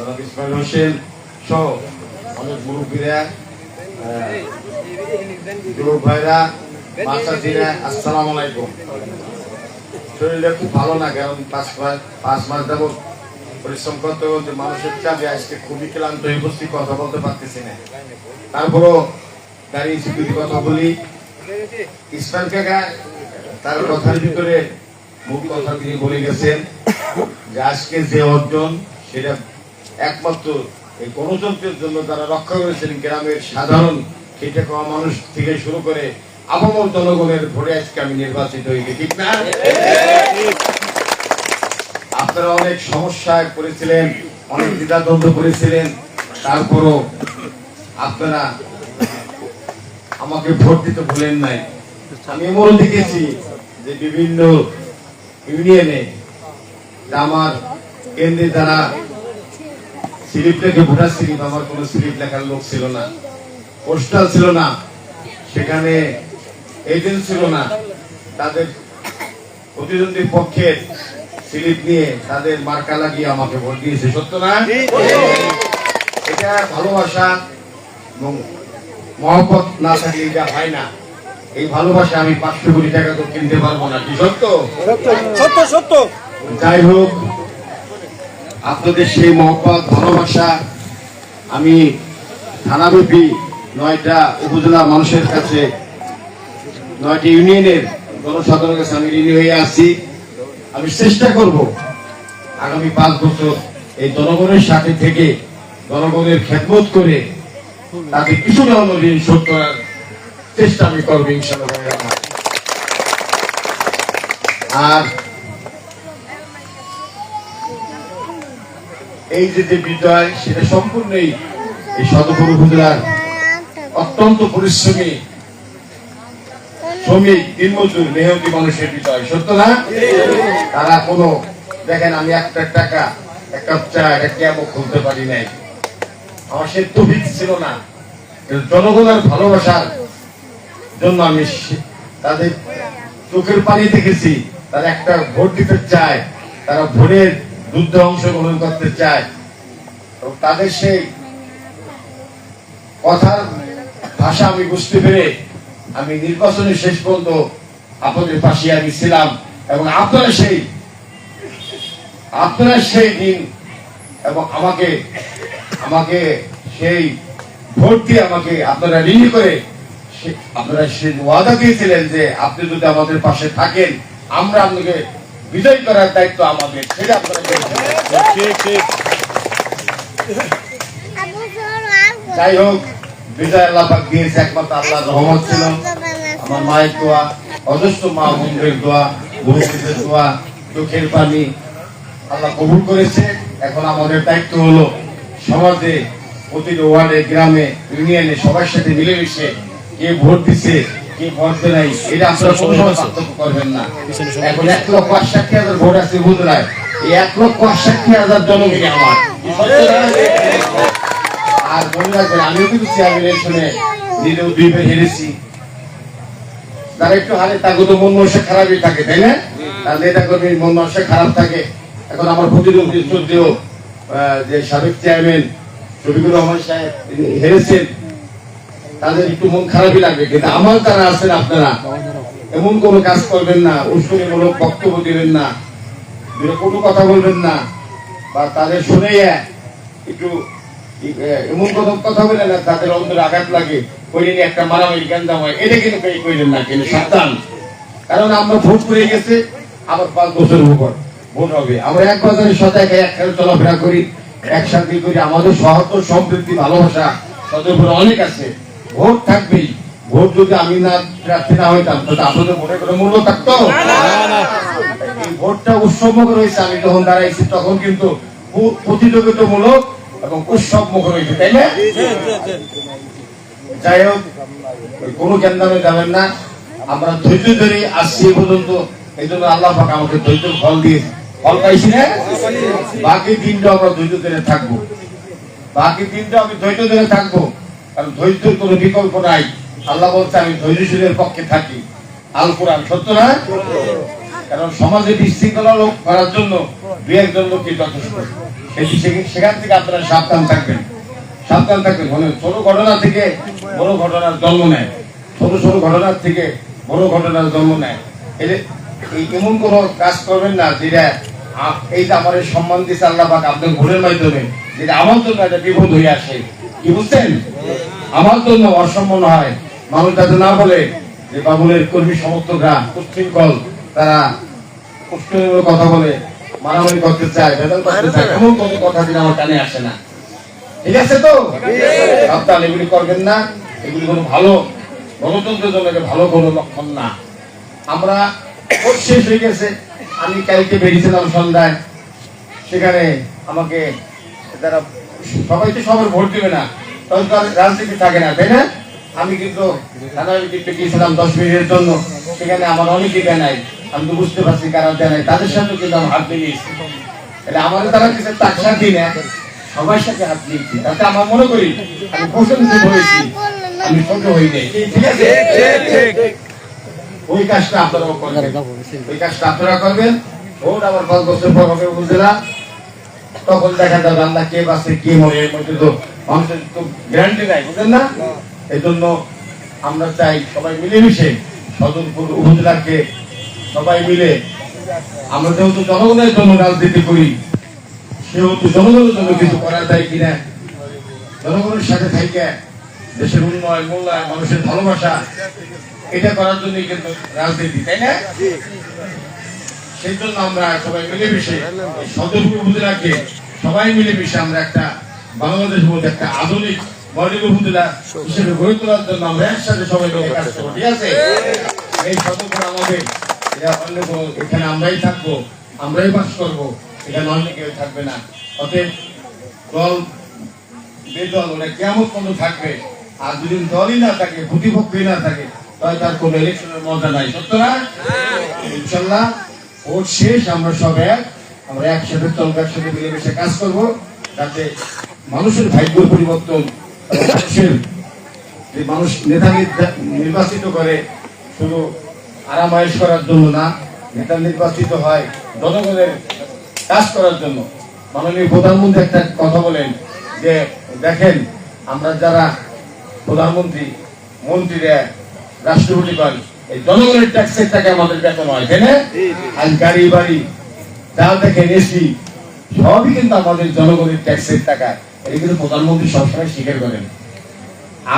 জনাব ইসমাইল হোসেন সহ অনেক মুরব্বীরা যুবক ভাইরা মাস্টারজিরা আসসালামু আলাইকুম। শরীরটা খুব ভালো না, কারণ পাঁচ মাস পাঁচ মাস যাবত পরিশ্রম করতে করতে মানুষের চাপে আজকে খুবই ক্লান্ত হয়ে বসছি কথা বলতে পারতেছি না। তারপরও গাড়ি স্বীকৃতি কথা বলি। ইসমাইল কাকা, তার কথার ভিতরে মূল কথা তিনি বলে গেছেন যে আজকে যে অর্জন, সেটা একমাত্র এই গণতন্ত্রের জন্য তারা রক্ষা করেছেন গ্রামের সাধারণ খেটে খাওয়া মানুষ থেকে শুরু করে আপামর জনগণের ভোটে আজকে আমি নির্বাচিত ঠিক না? আপনারা অনেক সমস্যায় পড়েছিলেন, অনেক দ্বিধাদ্বন্দ্ব করেছিলেন, তারপরও আপনারা আমাকে ভোট দিতে ভুলেন নাই। আমি এমনও দেখেছি যে বিভিন্ন ইউনিয়নে আমার কেন্দ্রে যারা স্লিপ লেখে ভোটার স্লিপ আমার কোনো স্লিপ লেখার লোক ছিল না। পোস্টাল ছিল না। সেখানে এজেন্ট ছিল না। তাদের প্রতিদ্বন্দ্বীর পক্ষের স্লিপ নিয়ে তাদের মার্কা লাগিয়ে আমাকে ভোট দিয়েছে। সত্য না? এটা ভালোবাসা এবং মহব্বত না থাকলে এটা হয় না। এই ভালোবাসা আমি পাঁচশো কোটি টাকা তো কিনতে পারব না কি সত্য সত্য সত্য। যাই হোক আপনাদের সেই মহব্বত, ভালোবাসা, আমি থানাব্যাপী নয়টা উপজেলা মানুষের কাছে, নয়টি ইউনিয়নের জনসাধারণের কাছে আমি ঋণী হয়ে আসছি আমি চেষ্টা করব আগামী পাঁচ বছর এই জনগণের সাথে থেকে জনগণের খেদমত করে তাকে কিছুটা হলো ঋণ শোধ করার চেষ্টা আমি করব ইনশাল্লাহ। আর এই যে যে বিজয়, সেটা সম্পূর্ণই এই সদপুর উপজেলার অত্যন্ত পরিশ্রমী শ্রমিক, দিনমজুর, মেহনতি মানুষের বিজয়। সত্য না? তারা কোনো, দেখেন আমি একটা টাকা, এক কাপ চা, একটা ক্যাবও খুলতে পারি নাই। আমার সে তফিক ছিল না। জনগণের ভালোবাসার জন্য আমি তাদের চোখের পানি দেখেছি। তারা একটা ভোট দিতে চায়। তারা ভোটের যুদ্ধে অংশগ্রহণ করতে চায় এবং তাদের সেই কথার ভাষা আমি বুঝতে পেরে আমি নির্বাচনের শেষ পর্যন্ত আপনাদের পাশে আমি ছিলাম এবং আপনারা সেই আপনারা সেই দিন এবং আমাকে আমাকে সেই ভোট দিয়ে আমাকে আপনারা ঋণী করে আপনারা সেই ওয়াদা দিয়েছিলেন যে আপনি যদি আমাদের পাশে থাকেন, আমরা আপনাকে বিজয় করার দায়িত্ব আমাদের, সেটা যাই হোক, বিজয় আল্লাহ দিয়েছে একমাত্র আল্লাহর রহমত ছিল। আমার মায়ের দোয়া, অজস্র মা বোনদের দোয়া মুরব্বীদের দোয়া, চোখের পানি আল্লাহ কবুল করেছে। এখন আমাদের দায়িত্ব হলো সমাজে, প্রতিটি ওয়ার্ডে, গ্রামে, ইউনিয়নে সবার সাথে মিলেমিশে কে ভোট দিছে কে ভোট নাই এটা আপনারা কোনো পার্থক্য করবেন না। এখন এক লক্ষ আটষট্টি হাজার ভোট আছে বুধরায় এই এক লক্ষ আটষট্টি হাজার জনগণই আমার। আর মনে রাখবেন আমিও কিন্তু চেয়ারম্যান ইলেকশনে নিজেও দুইবার হেরেছি। তারা একটু হারে তাকে তো মন খারাপই থাকে তাই না? নেতা কর্মীর মন খারাপ থাকে। এখন আমার প্রতিদ্বন্দ্বী শ্রদ্ধেয় যে সাবেক চেয়ারম্যান শফিকুর রহমান সাহেব তিনি হেরেছেন। তাদের একটু মন খারাপই লাগবে, কিন্তু আমার তারা আছেন আপনারা। এমন কোনো কাজ করবেন না উস্কনিমূলক বক্তব্য দিবেন না কোনো কথা বলবেন না, বা তাদের শুনে একটু এমন কোনো কথা বলে না, তাদের অন্তরে আঘাত লাগে কইলেন একটা মারামারি গান্দা হয়, এটা কিন্তু কেউ কইলেন না, কিন্তু সাবধান। কারণ আমরা ভোট করে গেছে, আবার পাঁচ বছর উপর ভোট হবে। আমরা এক বাজারের সাথে এক একসাথে চলাফেরা করি, একসাথে করি, আমাদের সহত্ব সম্পৃক্তি ভালোবাসা তাদের অনেক আছে। ভোট থাকবেই ভোট যদি আমি না প্রার্থী না হইতাম তাহলে আপনাদের ভোটের কোনো মূল্য থাকতো এই ভোটটা উৎসবমুখর হয়েছে আমি যখন দাঁড়াইছি তখন কিন্তু প্রতিযোগিতামূলক এবং উৎসব মুখর হয়েছে তাই না যাই হোক কোনো কেন্দ্রে যাবেন না আমরা ধৈর্য ধরে আসছি এ পর্যন্ত এই জন্য আল্লাহ পাক আমাকে ধৈর্য ফল দিয়ে ফল পাইছি না বাকি দিনটা আমরা ধৈর্য ধরে থাকব বাকি দিনটা আমি ধৈর্য ধরে থাকব কারণ ধৈর্যের কোনো বিকল্প নাই। আল্লাহ বলছে, আমি ধৈর্যশীলের পক্ষে থাকি। আল কোরআন সত্য না? কারণ সমাজে বিশৃঙ্খলা লোক করার জন্য একজন যথেষ্ট। সেখান থেকে আপনারা সাবধান থাকবেন। সাবধান থাকবেন। মানে ছোট ঘটনা থেকে বড় ঘটনার জন্ম নেয়। ছোট ছোট ঘটনার থেকে বড় ঘটনার জন্ম নেয়। এই এমন কাজ করবেন না যেটা এই যে আমার সম্মান দিচ্ছে আল্লাহ পাক আপনার ভুলের মাধ্যমে, যেটা আমার জন্য একটা বিপদ হয়ে আসে। কি বুঝছেন? আমার জন্য অসম্মান হয় মানুষ যাতে না বলে যে বাবুলের কর্মী সমর্থকরা উচ্ছৃঙ্খল তারা উচ্ছৃঙ্খল কথা বলে মারামারি করতে চায় বেদন করতে চায় এমন কোনো কথা দিন আমার কানে আসে না। ঠিক আছে তো? সাবধান এগুলি করবেন না। এগুলি কোনো ভালো গণতন্ত্রের জন্য ভালো কোনো লক্ষণ না। আমরা ভোট শেষ হয়ে গেছে। আমি কালকে বেরিয়েছিলাম সন্ধ্যায়। সেখানে আমাকে যারা সবাই তো সবার ভোট দেবে না। রাজনীতি থাকে না তাই না? আমি কিন্তু গিয়েছিলাম দশ মিনিটের জন্য। সেখানে আমার অনেকে দেয় নাই। আমি তো বুঝতে পারছি কারা দেয় নাই। তাদের সাথে কিন্তু আমি হাত মিলিয়েছি। তাহলে আমার তারা কিছু টাকা দিই না সবার সাথে হাত মিলিয়েছি। তাতে আমার মনে করি আমি প্রশংসিত হয়েছি। আমি ছোট হই নাই। ঠিক আছে? ওই কাজটা আপনারাও করবেন। ওই কাজটা আপনারা করবেন। ভোট আবার পাঁচ বছর পর হবে বুঝলাম তখন দেখা যাবে আল্লাহ কে বাসে কে মরে এর মধ্যে তো মানুষের তো গ্যারান্টি নাই, বুঝলেন না? এই জন্য আমরা চাই সবাই মিলেমিশে সদরপুর উপজেলাকে সবাই মিলে, আমরা যেহেতু জনগণের জন্য রাজনীতি করি, সেহেতু জনগণের জন্য কিছু করা যায় কিনা, জনগণের সাথে থেকে দেশের উন্নয়ন, মূল্যায়ন, মানুষের ভালোবাসা, এটা করার জন্যই কিন্তু রাজনীতি, তাই না? সেই জন্য আমরা সবাই মিলেমিশে সদরপুর উপজেলাকে সবাই মিলেমিশে আমরা একটা বাংলাদেশ মধ্যে একটা আধুনিক একসাথে কাজ করব। থাকব আর যদি দলই না থাকে না থাকে, তাহলে তার কোনো ইলেকশনের মজা নাই। সত্য না? ইনশাল্লাহ শেষ, আমরা সব এক। আমরা একসাথে চলকার সাথে মিলেমিশে কাজ করব, যাতে মানুষের ভাগ্য পরিবর্তন যে মানুষ নেতা নির্বাচিত করে, শুধু আরামায়েশ করার জন্য না, নেতা নির্বাচিত হয় জনগণের কাজ করার জন্য। মাননীয় প্রধানমন্ত্রী একটা কথা বলেন যে, দেখেন, আমরা যারা প্রধানমন্ত্রী, মন্ত্রীরা, রাষ্ট্রপতি পান, এই জনগণের ট্যাক্সের টাকা আমাদের বেতন হয়, তাই না? আজ গাড়ি, বাড়ি যা দেখেন এসি সবই কিন্তু আমাদের জনগণের ট্যাক্সের টাকা। এটা প্রধানমন্ত্রী সবসময় স্বীকার করেন।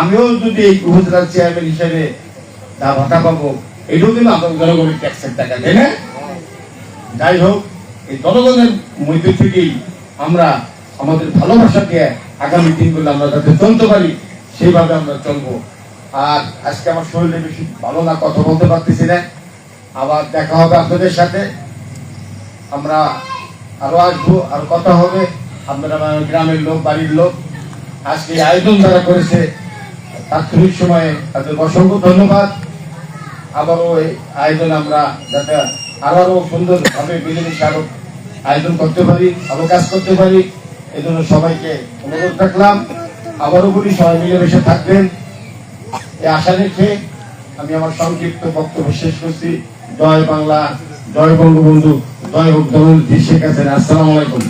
আমিও যদি এই উপজেলার চেয়ারম্যান যা ভাতা পাবো, এটাও কিন্তু আমাদের জনগণের ট্যাক্সের টাকা, তাই না? যাই হোক, এই জনগণের থেকেই আমরা আমাদের ভালোবাসা দিয়ে আগামী দিনগুলো আমরা যাতে চলতে পারি, সেইভাবে আমরা চলবো। আর আজকে আমার শরীরে বেশি ভালো না, কথা বলতে পারতেছি না। আবার দেখা হবে আপনাদের সাথে। আমরা আরও আসব, আর কথা হবে। আপনারা গ্রামের লোক, বাড়ির লোক, আজকে আয়োজন যারা করেছে, তাৎক্ষণিক সময়ে তাদের অসংখ্য ধন্যবাদ। আবারও এই আয়োজন আমরা যাতে আরও আরও সুন্দর ভাবে মিলেমিশে আরও আয়োজন করতে পারি আরও কাজ করতে পারি এই জন্য সবাইকে অনুরোধ রাখলাম। আবারও বলি, সবাই মিলেমিশে থাকবেন। এই আশা রেখে আমি আমার সংক্ষিপ্ত বক্তব্য শেষ করছি। জয় বাংলা, জয় বঙ্গবন্ধু, জয় হোক জননেত্রী শেখ হাসিনা। আসসালামু আলাইকুম।